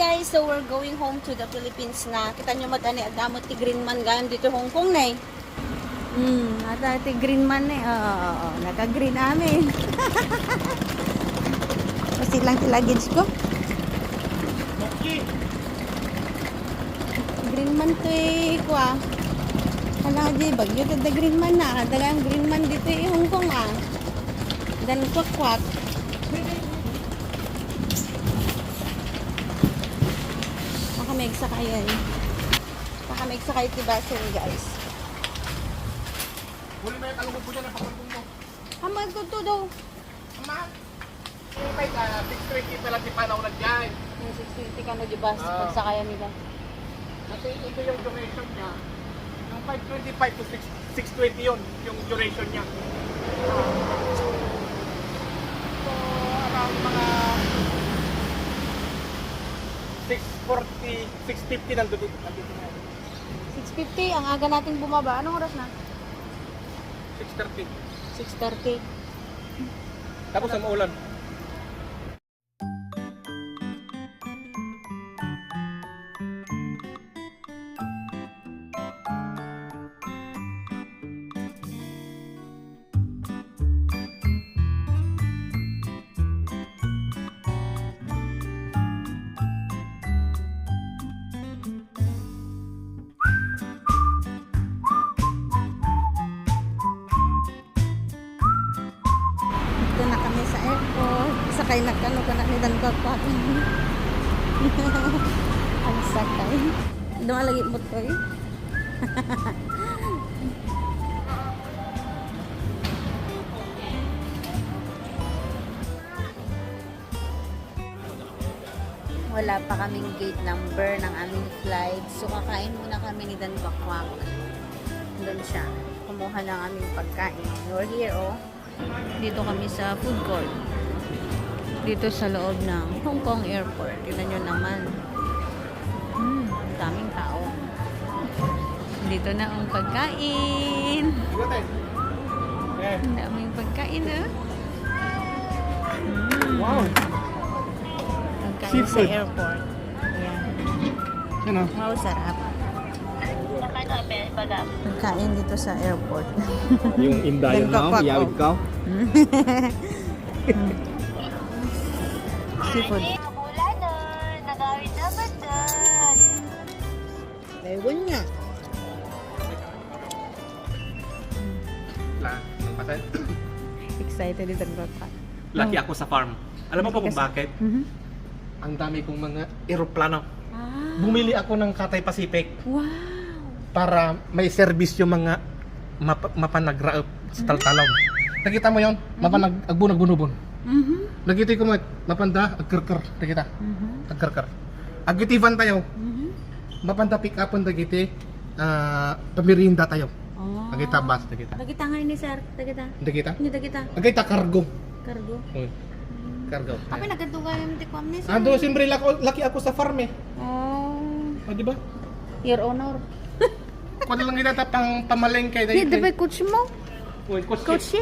guys, so we're going home to the Philippines na. Kita nyo matani adamot ti Green Man gayon dito Hong Kong na eh. Hmm, ata ti Green Man eh. Oo, oo, oo. naka-green amin. Kasi lang ti luggage ko. Green Man to eh, kwa. Hala di, bagyo to the Green Man na. Dagang Green Man dito eh, Hong Kong ah. Dan kwak-kwak. Baka may sakayan. Baka may sakay ti basin guys. Huli na yung talungod po dyan ang pakulong mo. Hamad ko to daw. Ama! Yung may uh, 620 pala di panaw na dyan. Yung 650 ka no di bus, Ah. pagsakayan nila. Kasi ito yung duration niya. Yung 525 to 6, 620 yun, yung duration niya. So, 650 nandito. Nandito na. 650, ang aga nating bumaba. Anong oras na? 630. 6.30. Tapos ang ulan. Sakay na kano ka na ni Dan Kakak. ang sakay. Doon lagi mo to eh. Wala pa kaming gate number ng aming flight. So, kakain muna kami ni Dan Bakwak. Doon siya. Kumuha ng aming pagkain. We're here, oh. Dito kami sa food court. Dito sa loob ng Hong Kong Airport. Tignan nyo naman. Hmm, daming tao. Dito na ang pagkain. Ang daming pagkain, ah. Mm. Wow. Pagkain sa Seafood. airport. Ayan. Ano? Wow, sarap. Pagkain dito sa airport. Yung indayon kakwak, oh. ka. Seafood. Wala na. Nagawin naman doon. Ewan niya. La, patay. Excited ang bata. Laki ako sa farm. Alam mo pa kung bakit? Mhm. Ang dami kong mga eroplano. Ah, Bumili ako ng Cathay Pacific wow. para may service yung mga map mapanagraop sa taltalon. Nakita mo yon? Mapanag agbunag bunubon. Mhm. Nakita ko mo mapanda agkerker. Nakita? Mhm. Agkerker. Agitivan tayo. Mhm. Mapanda pick upon dagiti ah pamirinda tayo. Oh. Nakita bus nakita. Dagita nga ni sir. Dagita. Nakita? Hindi dagita. Nakita cargo. Kargo. Uy. Cargo. Apa nagkatuga yung tikwam ni sir? Ando siyempre laki, laki ako sa farm eh. Oh. O di ba? Your honor. Kuno lang ginata pang pamalengke Di, di ba coach mo? Uy, coach. Coach